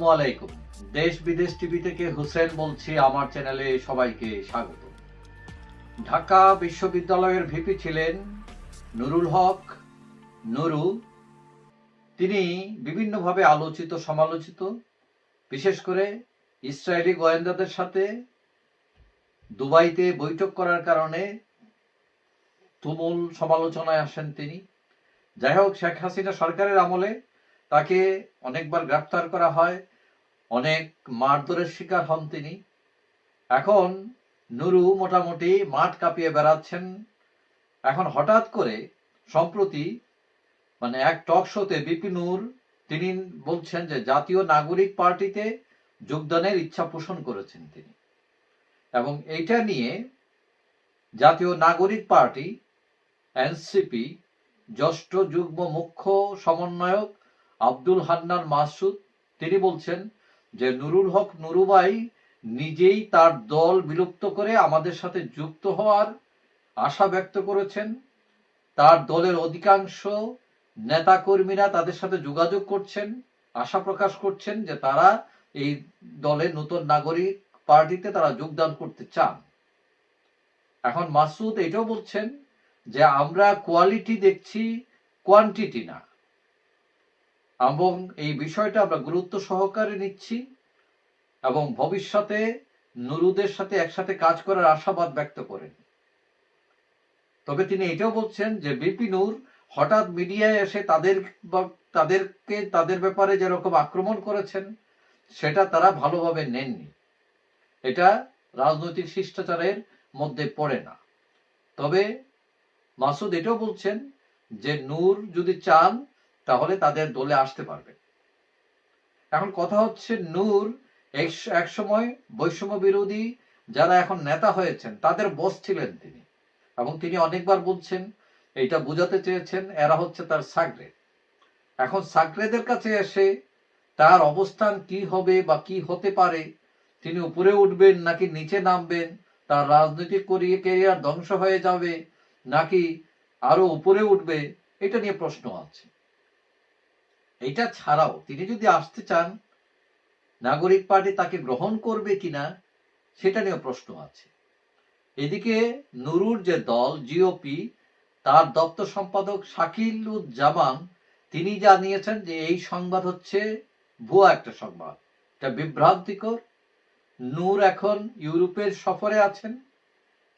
আসসালামু আলাইকুম। দেশ বিদেশ টিভি থেকে হুসেন বলছি, আমার চ্যানেলে সবাইকে স্বাগত। ঢাকা বিশ্ববিদ্যালয়ের ভিপি ছিলেন নুরুল হক। নুরু, তিনি বিভিন্নভাবে আলোচিত, সমালোচিত, বিশেষ করে ইসরায়েলি গোয়েন্দাদের সাথে দুবাইতে বৈঠক করার কারণে তুমুল সমালোচনায় আসেন তিনি। যাই হোক, শেখ হাসিনা সরকারের আমলে তাকে অনেকবার গ্রেফতার করা হয়। অনেক মারধরের শিকার হন তিনি। এখন নুরু মোটামুটি মাঠ কাঁপিয়ে বেড়াচ্ছেন। এখন হঠাৎ করে সম্প্রতি মানে এক টক শোতে বিপিনুর তিনি বলছেন যে জাতীয় নাগরিক পার্টিতে যোগদানের ইচ্ছা পোষণ করেছেন তিনি। এবং এইটা নিয়ে জাতীয় নাগরিক পার্টি, এনসিপি, জ্যেষ্ঠ যুগ্ম মুখ্য সমন্বয়ক আব্দুল হান্নান মাসুদ, তিনি বলছেন যে নুরুল হক নুরুবাই নিজেই তার দল বিলুপ্ত করে আমাদের সাথে যুক্ত হওয়ার আশা ব্যক্ত করেছেন। তার দলের অধিকাংশ নেতাকর্মীরা তাদের সাথে যোগাযোগ করছেন, আশা প্রকাশ করছেন যে তারা এই দলে নতুন নাগরিক পার্টিতে তারা যোগদান করতে চান। এখন মাসুদ এটাও বলছেন যে আমরা কোয়ালিটি দেখছি, কোয়ান্টিটি না। এবং এই বিষয়টা আমরা গুরুত্ব সহকারে নিচ্ছি এবং ভবিষ্যতে নুরুদের সাথে একসাথে কাজ করার আশাবাদ ব্যক্ত করেন। তবে তিনি এটাও বলছেন যে, বিপি নূর হঠাৎ মিডিয়ায় এসে তাদের তাদেরকে, তাদের ব্যাপারে যেরকম আক্রমণ করেছেন, সেটা তারা ভালোভাবে নেননি। এটা রাজনৈতিক শিষ্টাচারের মধ্যে পড়ে না। তবে মাসুদ এটাও বলছেন যে, নূর যদি চান তাহলে তাদের দলে আসতে পারবে। এখন কথা হচ্ছে নূর, এক- একসময় বৈষম্য বিরোধী যারা এখন নেতা হয়েছেন, তাদের বস ছিলেন তিনি। এবং তিনি অনেকবার বলছেন এটা বোঝাতে চেয়েছেন, এরা হচ্ছে তার সাগরেদ এখন সাগরেদের কাছে এসে তার অবস্থান কি হবে বা কি হতে পারে, তিনি উপরে উঠবেন নাকি নিচে নামবেন, তার রাজনৈতিক ক্যারিয়ার ধ্বংস হয়ে যাবে নাকি আরও উপরে উঠবে, এটা নিয়ে প্রশ্ন আছে। এটা ছাড়াও তিনি যদি আসতে চান, নাগরিক পার্টি তাকে গ্রহণ করবে কিনা, সেটা নিয়ে প্রশ্ন আছে। এদিকে নুরুর যে দল জিওপি তার দপ্তর সম্পাদক শাকিলুজ্জামান, তিনি জানিয়েছেন যে এই সংবাদ হচ্ছে ভুয়া একটা সংবাদ। এটা বিভ্রান্তিকর। নূর এখন ইউরোপের সফরে আছেন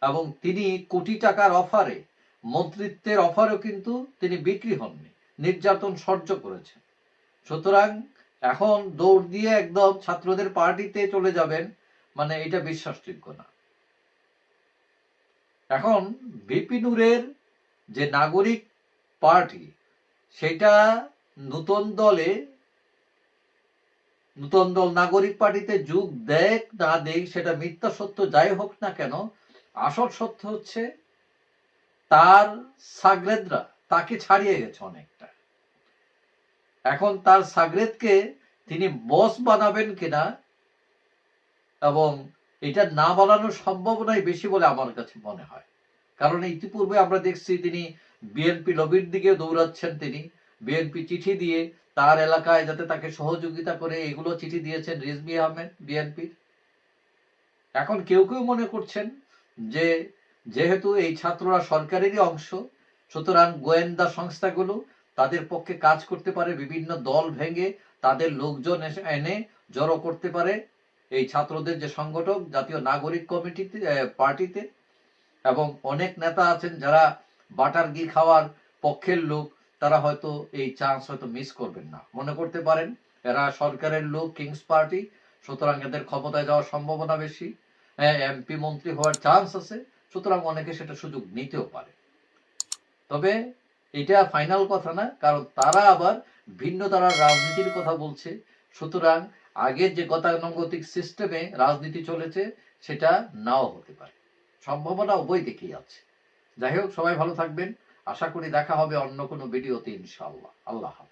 এবং তিনি কোটি টাকার অফারে, মন্ত্রিত্বের অফারও কিন্তু তিনি বিক্রি হননি, নির্যাতন সহ্য করেছেন। সুতরাং এখন দৌড় দিয়ে একদম ছাত্রদের পার্টিতে চলে যাবেন মানে এটা বিশ্বাসযোগ্য না। এখন বিপিনুরের যে নাগরিক পার্টি, সেটা নতুন দলে, নতুন দল নাগরিক পার্টিতে যোগ দেখ, না দেখ, সেটা মিথ্যা সত্য যাই হোক না কেন, আসল সত্য হচ্ছে তার সাগরেদরা তাকে ছাড়িয়ে গেছে অনেকটা। এখন তার সাগরেদকে তিনি বস বানাবেন কিনা এবং এটা না বানানোর সম্ভাবনাই বেশি বলে আমার কাছে মনে হয়। কারণ ইতিপূর্বে আমরা দেখছি তিনি বিএনপি লবির দিকে দৌড়াচ্ছেন তিনি। বিএনপি চিঠি দিয়ে তার এলাকায় যাতে তাকে সহযোগিতা করে এগুলো চিঠি দিয়েছেন রিজবি আহমেদ, বিএনপি। এখন কেউ কেউ মনে করছেন যে যেহেতু এই ছাত্ররা সরকারেরই অংশ, সুতরাং গোয়েন্দা সংস্থাগুলো তাদের পক্ষে কাজ করতে পারে, বিভিন্ন দল ভেঙে তাদের লোকজন এনে জড়ো করতে পারে। এই ছাত্রদের যে সংগঠক, জাতীয় নাগরিক কমিটিতে পার্টিতে, এবং অনেক নেতা আছেন যারা বাটার ঘি খাওয়ার পক্ষের লোক, তারা হয়তো এই চান্স হয়তো মিস করবেন না। মনে করতে পারেন, এরা সরকারের লোক কিংস পার্টি সুতরাং এদের ক্ষমতায় যাওয়ার সম্ভাবনা বেশি। হ্যাঁ এমপি মন্ত্রী হওয়ার চান্স আছে, সুতরাং অনেকে সেটা সুযোগ নিতেও পারে। তবে এটা ফাইনাল কথা না, কারণ তারা আবার ভিন্ন ধারার রাজনীতির কথা বলছে। সুতরাং আগের যে গতানুগতিক সিস্টেমে রাজনীতি চলেছে, সেটা নাও হতে পারে। সম্ভাবনা উভয় দিকেই আছে। যাই হোক, সবাই ভালো থাকবেন। আশা করি দেখা হবে অন্য কোনো ভিডিওতে ইনশাআল্লাহ। আল্লাহ হাফেজ।